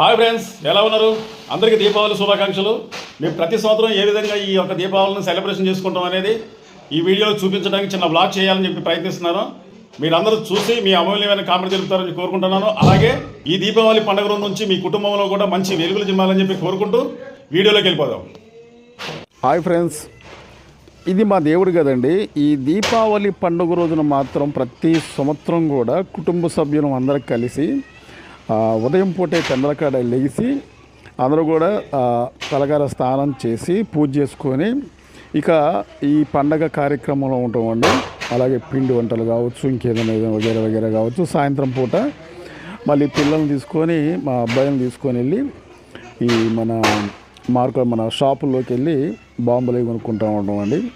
Hi friends ఎలా ఉన్నారు? అందరికీ దీపావళి శుభాకాంక్షలు. మేము ప్రతి సంవత్సరం ఏ విధంగా ఈ యొక్క దీపావళిని సెలబ్రేషన్ చేసుకుంటాం అనేది ఈ వీడియో చూపించడానికి చిన్న బ్లాగ్ చేయాలని చెప్పి ప్రయత్నిస్తున్నాను. మీరందరూ చూసి మీ అమూల్యమైన కామెంట్ తెలుపుతారని కోరుకుంటున్నాను. అలాగే ఈ దీపావళి పండుగ రోజు నుంచి మీ కుటుంబంలో కూడా మంచి వెలుగులు జిమ్మాలని చెప్పి కోరుకుంటూ వీడియోలోకి వెళ్ళిపోదాం. హాయ్ ఫ్రెండ్స్ ఇది మా దేవుడు కదండి. ఈ దీపావళి పండుగ రోజున మాత్రం ప్రతి సంవత్సరం కూడా కుటుంబ సభ్యులం అందరం కలిసి ఉదయం పూటే చంద్రకాడ లేచి అందరూ కూడా తలగార స్నానం చేసి పూజ చేసుకొని ఇక ఈ పండగ కార్యక్రమంలో ఉంటామండి అలాగే పిండి వంటలు కావచ్చు ఇంకేదైనా ఏదైనా వగేరా వగేరా కావచ్చు సాయంత్రం పూట మళ్ళీ పిల్లల్ని తీసుకొని మా అబ్బాయిని తీసుకొని వెళ్ళి ఈ మన మార్కెట్ మన షాపుల్లోకి వెళ్ళి బాంబులు కొనుక్కుంటూ ఉంటామండి అండి.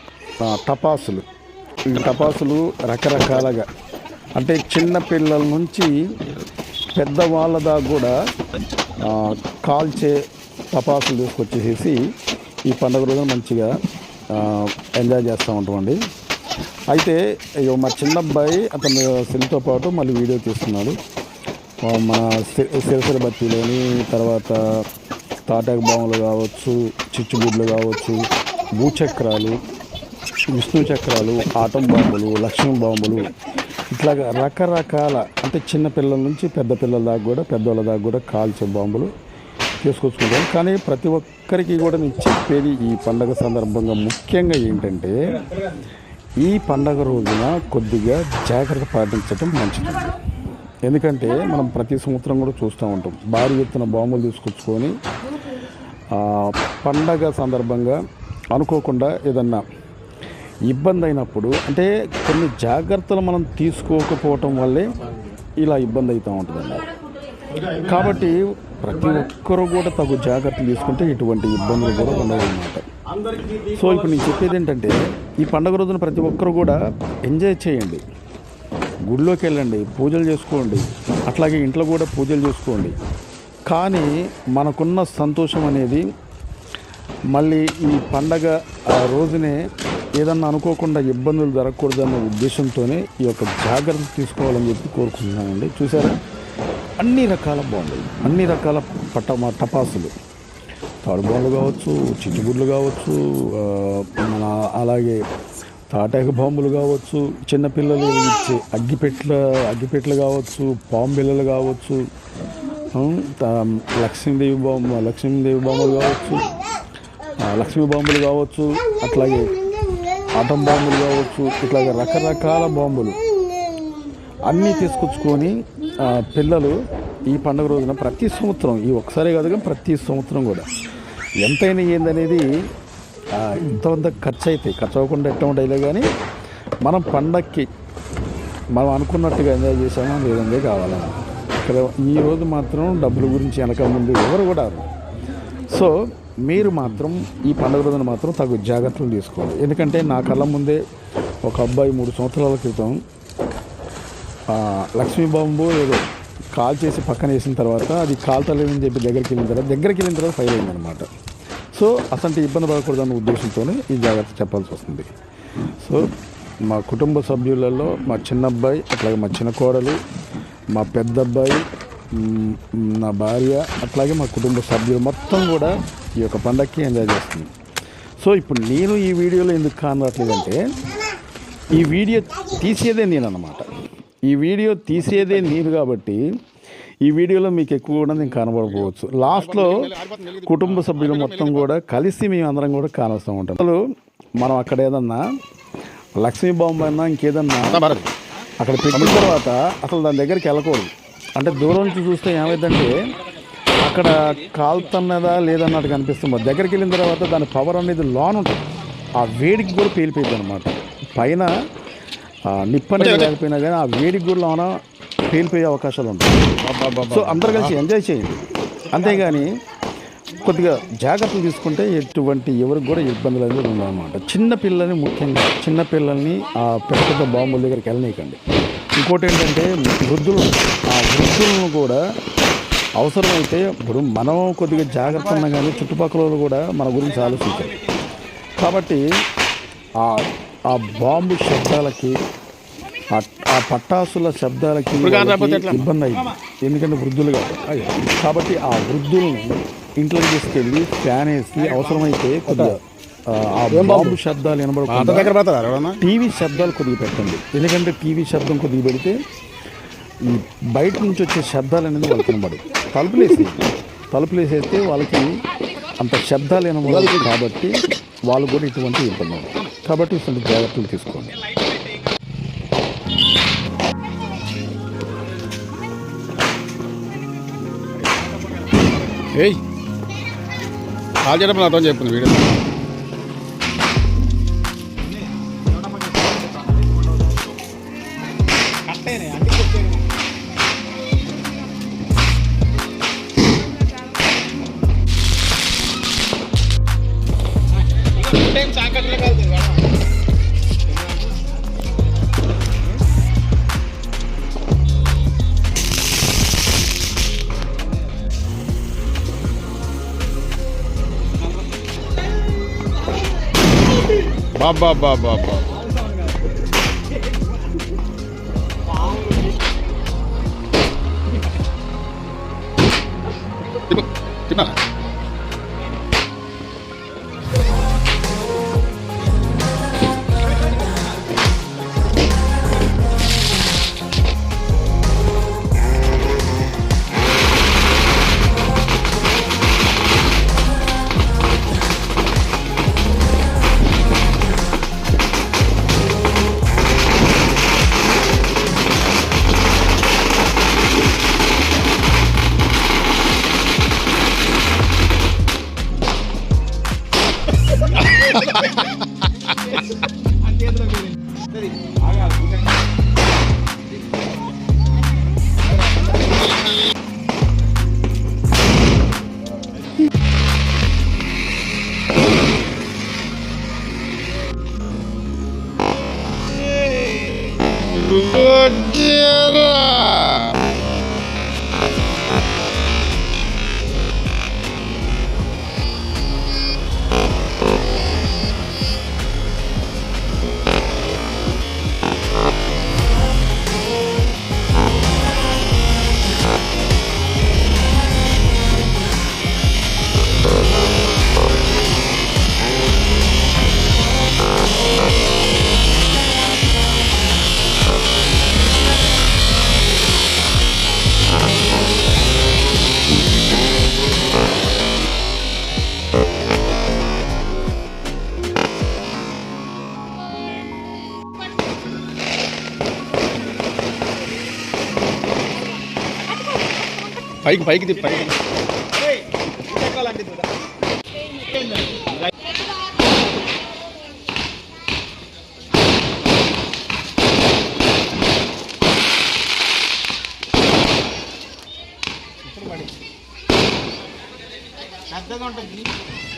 టపాసులు. ఈ టపాసులు రకరకాలుగా అంటే చిన్న పిల్లల నుంచి పెద్దవాళ్ళ దాకా కూడా కాల్చే టపాసులు తీసుకొచ్చేసేసి ఈ పండుగ రోజున మంచిగా ఎంజాయ్ చేస్తూ ఉంటామండి. అయితే మా చిన్న అబ్బాయి అతను సెల్తో పాటు మళ్ళీ వీడియో తీస్తున్నాడు. మన సిరసిర బత్తీలోని తర్వాత తాటాకు బాములు కావచ్చు చిచ్చుబుడ్లు కావచ్చు భూచక్రాలు విష్ణు చక్రాలు ఆటం బాంబులు లక్ష్మీ బాంబులు ఇట్లాగా రకరకాల అంటే చిన్న పిల్లల నుంచి పెద్ద పిల్లల దాకా కూడా పెద్దవాళ్ళ దాకా కూడా కాల్చే బాంబులు తీసుకొచ్చుకుంటాం కానీ ప్రతి ఒక్కరికి కూడా నేను చెప్పేది ఈ పండగ సందర్భంగా ముఖ్యంగా ఏంటంటే ఈ పండగ రోజున కొద్దిగా జాగ్రత్త పాటించడం మంచిది. ఎందుకంటే మనం ప్రతి సంవత్సరం కూడా చూస్తూ ఉంటాం. భారీ ఎత్తున బాంబులు తీసుకొచ్చుకొని పండగ సందర్భంగా అనుకోకుండా ఏదన్నా ఇబ్బంది అయినప్పుడు అంటే కొన్ని జాగ్రత్తలు మనం తీసుకోకపోవటం వల్లే ఇలా ఇబ్బంది అవుతూ ఉంటుందండి. కాబట్టి ప్రతి ఒక్కరూ కూడా తగు జాగ్రత్తలు తీసుకుంటే ఇటువంటి ఇబ్బందులు కూడా ఉండవన్నమాట సో ఇప్పుడు నేను చెప్పేది ఏంటంటే ఈ పండుగ రోజున ప్రతి ఒక్కరు కూడా ఎంజాయ్ చేయండి. గుడిలోకి వెళ్ళండి పూజలు చేసుకోండి అట్లాగే ఇంట్లో కూడా పూజలు చేసుకోండి. కానీ మనకున్న సంతోషం అనేది మళ్ళీ ఈ పండగ ఆ రోజునే ఏదన్నా అనుకోకుండా ఇబ్బందులు జరగకూడదన్న ఉద్దేశంతోనే ఈ యొక్క జాగ్రత్త తీసుకోవాలని చెప్పి కోరుకుంటున్నానండి చూసారా? అన్ని రకాల బాగుంటాయి అన్ని రకాల పట్ట టపాసులు. తాడు బాంబులు కావచ్చు చిచ్చుబుడ్లు కావచ్చు మన అలాగే తాటాకు బాంబులు కావచ్చు చిన్నపిల్లలు ఇచ్చే అగ్గిపెట్ల అగ్గిపెట్లు కావచ్చు పాంబిల్లలు కావచ్చు లక్ష్మీదేవి బొమ్మ లక్ష్మీదేవి బాంబులు కావచ్చు లక్ష్మీ బాంబులు కావచ్చు అట్లాగే ఆటం బాంబులు కావచ్చు ఇట్లా రకరకాల బాంబులు. అన్నీ తీసుకొచ్చుకొని పిల్లలు ఈ పండుగ రోజున ప్రతి సంవత్సరం ఈ ఒక్కసారి కాదు కానీ ప్రతి సంవత్సరం కూడా ఎంతైనా ఏందనేది ఇంతవంత ఖర్చు అవుతాయి ఖర్చు అవ్వకుండా ఎట్లా ఉంటాయిలే కానీ మనం పండక్కి మనం అనుకున్నట్టుగా ఎంజాయ్ చేసామా లేదంటే కావాలి ఇక్కడ ఈ రోజు మాత్రం డబ్బుల గురించి వెనక ముందు ఎవరు కూడా సో మీరు మాత్రం ఈ పండుగ రోజున మాత్రం తగు జాగ్రత్తలు తీసుకోవాలి. ఎందుకంటే నా కళ్ళ ముందే ఒక అబ్బాయి మూడు సంవత్సరాల క్రితం లక్ష్మీబాంబు లక్ష్మీ బాంబు ఏదో కాల్ చేసి పక్కన వేసిన తర్వాత అది కాల్తలేదని చెప్పి దగ్గరికి వెళ్ళిన తర్వాత దగ్గరికి వెళ్ళిన తర్వాత ఫైల్ అయిందనమాట సో అసలు ఇబ్బంది పడకూడదన్న ఉద్దేశంతోనే ఈ జాగ్రత్త చెప్పాల్సి వస్తుంది. సో మా కుటుంబ సభ్యులలో మా చిన్న అబ్బాయి అట్లాగే మా చిన్న కోడలు మా పెద్ద అబ్బాయి నా భార్య అట్లాగే మా కుటుంబ సభ్యులు మొత్తం కూడా ఈ యొక్క పండగకి ఎంజాయ్ చేస్తుంది. సో ఇప్పుడు నేను ఈ వీడియోలో ఎందుకు కానట్లేదంటే ఈ వీడియో తీసేదే నేను అన్నమాట. ఈ వీడియో తీసేదే నేను కాబట్టి ఈ వీడియోలో మీకు ఎక్కువ కూడా నేను కనబడకపోవచ్చు. లాస్ట్లో కుటుంబ సభ్యులు మొత్తం కూడా కలిసి మేము అందరం కూడా కానొస్తూ ఉంటాం. అసలు మనం అక్కడ ఏదన్నా లక్ష్మీ బాంబు అయినా ఇంకేదన్నా అక్కడ పెట్టిన తర్వాత అసలు దాని దగ్గరికి వెళ్ళకూడదు. అంటే దూరం నుంచి చూస్తే ఏమైందంటే అక్కడ కాలుతున్నదా లేదన్నట్టు కనిపిస్తుంది. దగ్గరికి వెళ్ళిన తర్వాత దాని పవర్ అనేది లోన్ ఉంటుంది. ఆ వేడికి కూడా పేలిపోయింది అనమాట పైన ఆ, నిప్పు అనేది లేకపోయినా కానీ ఆ వేడికి కూడా లోన పేలిపోయే అవకాశాలు ఉంటాయి. సో అందరు కలిసి ఎంజాయ్ చేయండి. అంతేగాని కొద్దిగా జాగ్రత్తలు తీసుకుంటే ఎటువంటి ఎవరికి కూడా ఇబ్బందులు అనేది ఉండవన్నమాట చిన్న పిల్లల్ని ముఖ్యంగా చిన్న పిల్లల్ని ఆ పెద్ద పెద్ద బాంబుల దగ్గరికి వెళ్ళనీయకండి. ఇంకోటి ఏంటంటే వృద్ధులు ఆ వృద్ధులను కూడా అవసరమైతే ఇప్పుడు మనం కొద్దిగా జాగ్రత్త ఉన్నా కానీ చుట్టుపక్కల వాళ్ళు కూడా మన గురించి ఆలోచించాలి కాబట్టి ఆ ఆ బాంబు శబ్దాలకి ఆ- పటాసుల శబ్దాలకి? ఇబ్బంది అయింది ఎందుకంటే వృద్ధులు కాబట్టి కాబట్టి ఆ వృద్ధుల్ని ఇంట్లోకి తీసుకెళ్ళి ఫ్యాన్ వేసి అవసరమైతే కొద్దిగా బాంబు? శబ్దాలు అంత వినబడకుండా టీవీ శబ్దాలు కొద్దిగా పెట్టండి. ఎందుకంటే టీవీ శబ్దం కొద్దిగా పెడితే ఈ బయట నుంచి వచ్చే శబ్దాలు అనేది వాళ్ళకి వినబడదు తలుపులు వేసి తలుపులు వేసేస్తే వాళ్ళకి అంత శబ్దాలు వినబడదు కాబట్టి వాళ్ళు కూడా ఇటువంటి ఇబ్బంది కాబట్టి ఇటువంటి జాగ్రత్తలు తీసుకోండి. ఏయ్ కాల్ చేయడం నాతో చెప్పింది వీడియో. బాబా బాబా బాబా తిన్నా పైకి పైకి తిప్పి పైకి. పెద్ద బాక్స్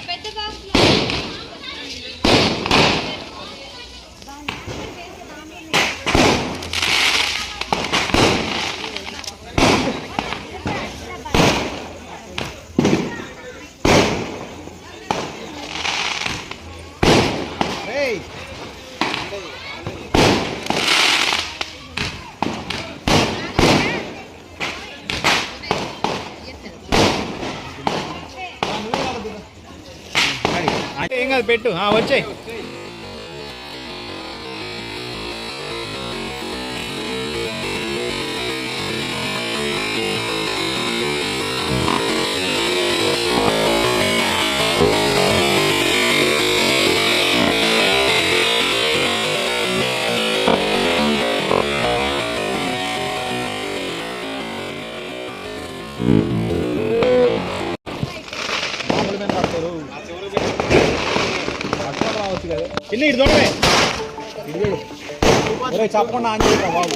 ఏం కాదు పెట్టు. వచ్చాయి. చిన్న ఇటు చూడవే ఒరే చెప్పకుండా ఆన్ చేస్తా బాబు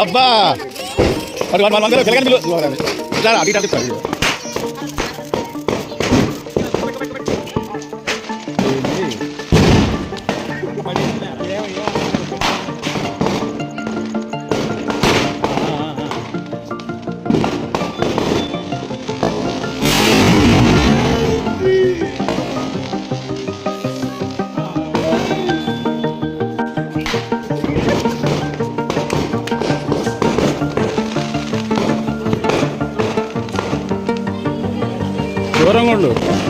అబ్బా మరి మన అందరూ పిల్లగాని সংগঠন